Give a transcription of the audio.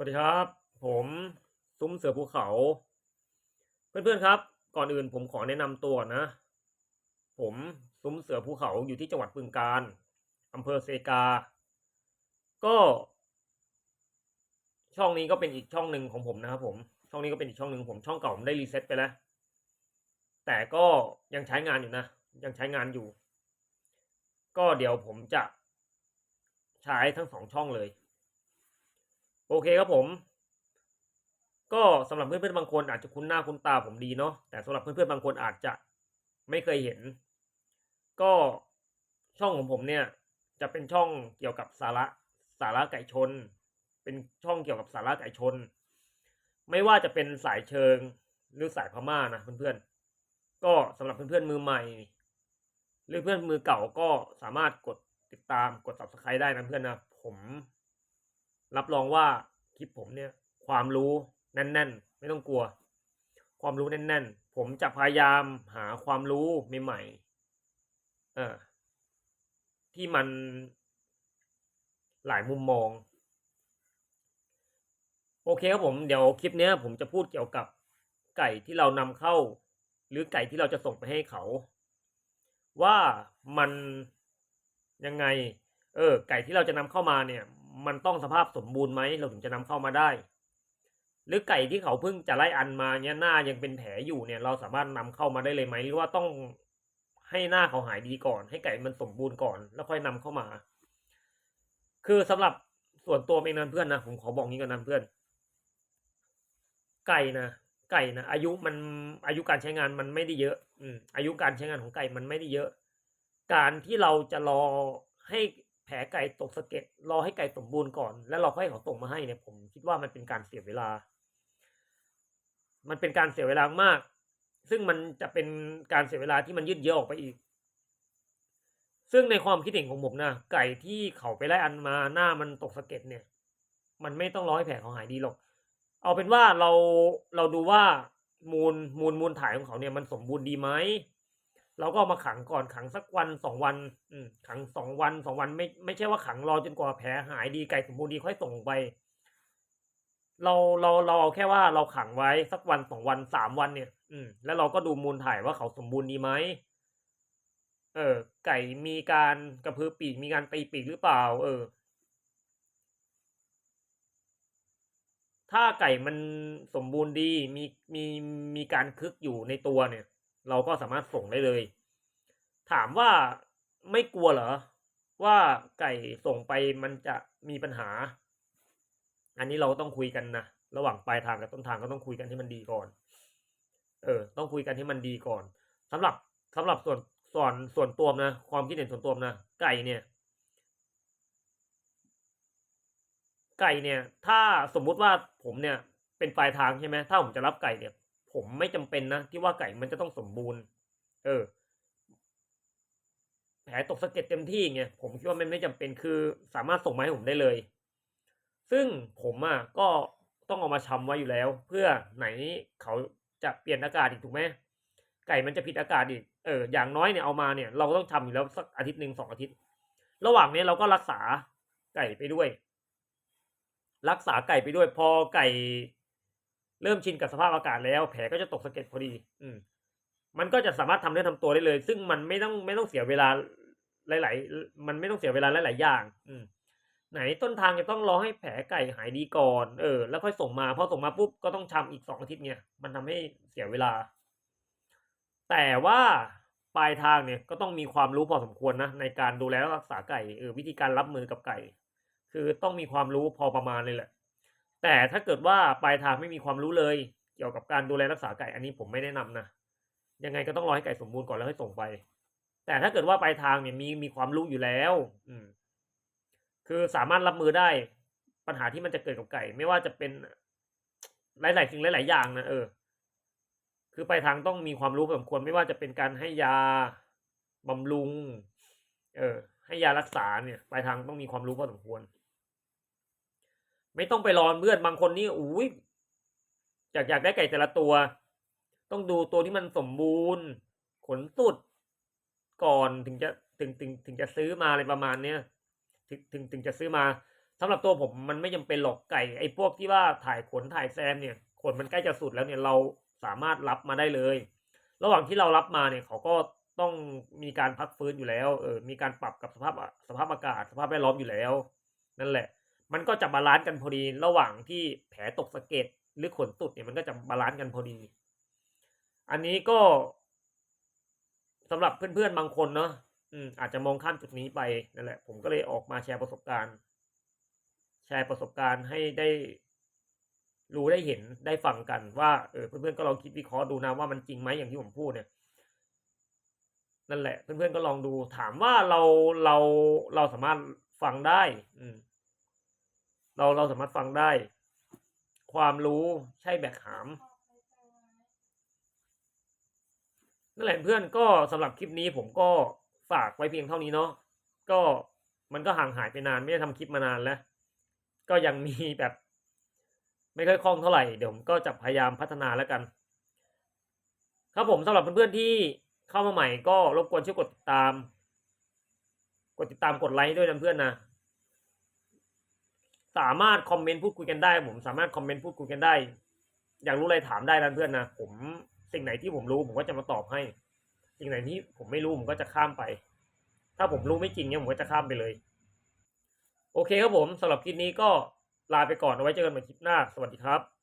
วัสดีครับ ผมซุ้มเสือภูเขา เพื่อนๆครับ ก่อนอื่นผมขอแนะนำตัวนะ ผมซุ้มเสือภูเขาอยู่ที่จังหวัดบึงกาฬอำเภอเซกา ก็ ช่องนี้ก็เป็นอีกช่องหนึ่งของผมนะครับผมช่องนี้ก็เป็นอีกช่องหนึ่งของผมช่องเก่าผมได้รีเซ็ตไปแล้ว แต่ก็ยังใช้งานอยู่นะ ยังใช้งานอยู่ ก็เดี๋ยวผมจะใช้ทั้งสองช่องเลย โอเคครับผม ก็สำหรับเพื่อนๆบางคนอาจจะคุ้นหน้าคุ้นตาผมดีเนาะแต่สำหรับเพื่อนๆบางคนอาจจะไม่เคยเห็น ก็ช่องของผมเนี่ย จะเป็นช่องเกี่ยวกับสาระสาระไก่ชน เป็นช่องเกี่ยวกับสาระไก่ชน ไม่ว่าจะเป็นสายเชิงหรือสายพม่านะเพื่อนๆก็สำหรับเพื่อนๆมือใหม่ หรือเพื่อนมือเก่าก็สามารถกดติดตามกด subscribe ได้นะเพื่อนนะผม รับรองว่าคลิปผมเนี่ยความรู้แน่น ๆ ไม่ต้องกลัว ความรู้แน่น ๆ ผมจะพยายามหาความรู้ใหม่ๆเออที่มันหลายมุมมอง โอเคครับผมเดี๋ยวคลิปเนี้ยผมจะพูดเกี่ยวกับไก่ที่เรานำเข้า หรือไก่ที่เราจะส่งไปให้เขา ว่ามันยังไง เออ ไก่ที่เราจะนำเข้ามาเนี่ย มันต้องสภาพสมบูรณ์ไหมเราถึงจะนำเข้ามาได้ หรือไก่ที่เขาเพิ่งจะไล่อันมาเนี่ยหน้ายังเป็นแผลอยู่เนี่ย เราสามารถนำเข้ามาได้เลยไหมหรือว่าต้องให้หน้าเขาหายดีก่อน ให้ไก่มันสมบูรณ์ก่อน แล้วค่อยนำเข้ามา คือสำหรับส่วนตัวเองนะเพื่อนนะผมขอบอกงี้ก่อนนะเพื่อน ไก่นะไก่นะอายุมันอายุการใช้งานมันไม่ได้เยอะ อืมอายุการใช้งานของไก่มันไม่ได้เยอะ การที่เราจะรอให้ แผลไก่ตกสะเก็ดรอให้ไก่สมบูรณ์ก่อน แล้วเราค่อยเขาส่งมาให้เนี่ย ผมคิดว่ามันเป็นการเสียเวลา มันเป็นการเสียเวลามาก ซึ่งมันจะเป็นการเสียเวลาที่มันยืดเยื้อออกไปอีก ซึ่งในความคิดเห็นของผมนะไก่ที่เขาไปไล่อันมาหน้ามันตกสะเก็ดเนี่ย มันไม่ต้องรอให้แผลเขาหายดีหรอก เอาเป็นว่าเราเราดูว่ามูลมูลมูลถ่ายของเขาเนี่ยมันสมบูรณ์ดีไหม เราก็เอามาขังก่อนขังสักวันสองวัน อืมขังสองวันสองวันไม่ไม่ใช่ว่าขังรอจนกว่าแผลหายดีไก่สมบูรณ์ดีค่อยส่งไป เราเราเราเอาแค่ว่าเราขังไว้สักวันสองวันสามวันเนี่ย อืม แล้วเราก็ดูมูลถ่ายว่าเขาสมบูรณ์ดีไหมเออ ไก่มีการกระพือปีกมีการตีปีกหรือเปล่า เออ ถ้าไก่มันสมบูรณ์ดีมีมีมีการคึกอยู่ในตัวเนี่ย เราก็สามารถส่งได้เลย ถามว่าไม่กลัวเหรอ ว่าไก่ส่งไปมันจะมีปัญหา อันนี้เราต้องคุยกันนะระหว่างปลายทางกับต้นทางก็ต้องคุยกันให้มันดีก่อน เออ ต้องคุยกันให้มันดีก่อนสำหรับสำหรับส่วนส่วนส่วนตัวนะความคิดเห็นส่วนตัวนะไก่เนี่ย ไก่เนี่ย ถ้าสมมุติว่าผมเนี่ยเป็นปลายทางใช่ไหมถ้าผมจะรับไก่เนี่ย ผมไม่จำเป็นนะที่ว่าไก่มันจะต้องสมบูรณ์ เออ แผลตกสะเก็ดเต็มที่ไงผมคิดว่ามันไม่จำเป็นคือ สามารถส่งมาให้ผมได้เลย ซึ่งผมอะก็ต้องเอามาชำไว้อยู่แล้ว เพื่อไหนเขาจะเปลี่ยนอากาศอีกถูกไหมไก่มันจะผิดอากาศอีกเอออย่างน้อยเนี่ยเอามาเนี่ย เราก็ต้องทำอยู่แล้วสักอาทิตย์หนึ่งสองอาทิตย์ ระหว่างนี้เราก็รักษาไก่ไปด้วย รักษาไก่ไปด้วย พอไก่ เริ่มชินกับสภาพอากาศแล้ว แผลก็จะตกสะเก็ดพอดี อืม มันก็จะสามารถทำได้ทำตัวได้เลย ซึ่งมันไม่ต้องไม่ต้องเสียเวลาหลาย ๆ มันไม่ต้องเสียเวลาหลาย ๆ อย่าง อืม ไหนต้นทางจะต้องรอให้แผลไก่หายดีก่อน เออ แล้วค่อยส่งมา พอส่งมาปุ๊บก็ต้องชำอีกสองอาทิตย์เนี่ยมันทำให้เสียเวลา แต่ว่าปลายทางเนี่ยก็ต้องมีความรู้พอสมควรนะในการดูแลรักษาไก่ เออวิธีการรับมือกับไก่ คือต้องมีความรู้พอประมาณเลยแหละ แต่ถ้าเกิดว่าปลายทางไม่มีความรู้เลย เกี่ยวกับการดูแลรักษาไก่อันนี้ผมไม่แนะนำนะยังไงก็ต้องรอให้ไก่สมบูรณ์ก่อนแล้วให้ส่งไป แต่ถ้าเกิดว่าปลายทางเนี่ยมีมีความรู้อยู่แล้ว อืม คือสามารถรับมือได้ปัญหาที่มันจะเกิดกับไก่ ไม่ว่าจะเป็นหลายๆสิ่งหลาย ๆ อย่างนะเออ คือปลายทางต้องมีความรู้พอสมควรไม่ว่าจะเป็นการให้ยาบำรุง เออ ให้ยารักษาเนี่ยปลายทางต้องมีความรู้พอสมควร ไม่ต้องไปรอเพื่อนบางคนนี่อุ้ยอยากอยากได้ไก่แต่ละตัว ต้องดูตัวที่มันสมบูรณ์ ขนสุด ก่อนถึงจะถึงถึงถึงจะซื้อมาอะไรประมาณเนี้ยถึงถึงถึงจะซื้อมาสำหรับตัวผมมันไม่จำเป็นหรอกไก่ไอ้พวกที่ว่าถ่ายขนถ่ายแซมเนี่ย ขนมันใกล้จะสุดแล้วเนี่ยเราสามารถรับมาได้เลย ระหว่างที่เรารับมาเนี่ยเขาก็ต้องมีการพักฟื้นอยู่แล้ว เออ มีการปรับกับสภาพสภาพอากาศ สภาพแวดล้อมอยู่แล้ว นั่นแหละ มันก็จะบาลานซ์กันพอดีระหว่างที่แผลตกสะเก็ดหรือขนสุดเนี่ยมันก็จะบาลานซ์กันพอดี อันนี้ก็สำหรับเพื่อนๆบางคนเนาะอืมอาจจะมองข้ามจุดนี้ไปนั่นแหละ ผมก็เลยออกมาแชร์ประสบการณ์ แชร์ประสบการณ์ให้ได้ รู้ได้เห็นได้ฟังกันว่าเออเพื่อนๆก็ลองคิดวิเคราะห์ดูนะว่ามันจริงไหมอย่างที่ผมพูดเนี่ยนั่นแหละ เพื่อนๆก็ลองดูถามว่าเราเราเราสามารถฟังได้ อืม เราเราสามารถฟังได้ ความรู้ใช่แบกหามนั่นแหละเพื่อนก็สำหรับคลิปนี้ผมก็ฝากไว้เพียงเท่านี้เนาะก็มันก็ห่างหายไปนานไม่ได้ทำคลิปมานานแล้ว ก็ยังมีแบบ ไม่ค่อยคล่องเท่าไหร่เดี๋ยวผมก็จะพยายามพัฒนาแล้วกัน ครับผมสำหรับเพื่อนๆที่เข้ามาใหม่ก็รบกวนช่วยกดติดตาม กดติดตามกดไลค์ด้วยนะเพื่อนนะ สามารถคอมเมนต์พูดคุยกันได้ ผมสามารถคอมเมนต์พูดคุยกันได้ อยากรู้อะไรถามได้นะเพื่อนนะผมสิ่งไหนที่ผมรู้ผมก็จะมาตอบให้ สิ่งไหนที่ผมไม่รู้ผมก็จะข้ามไป ถ้าผมรู้ไม่จริงเนี่ยผมก็จะข้ามไปเลย โอเคครับผมสำหรับคลิปนี้ก็ลาไปก่อนเอาไว้เจอกันใหม่คลิปหน้า สวัสดีครับ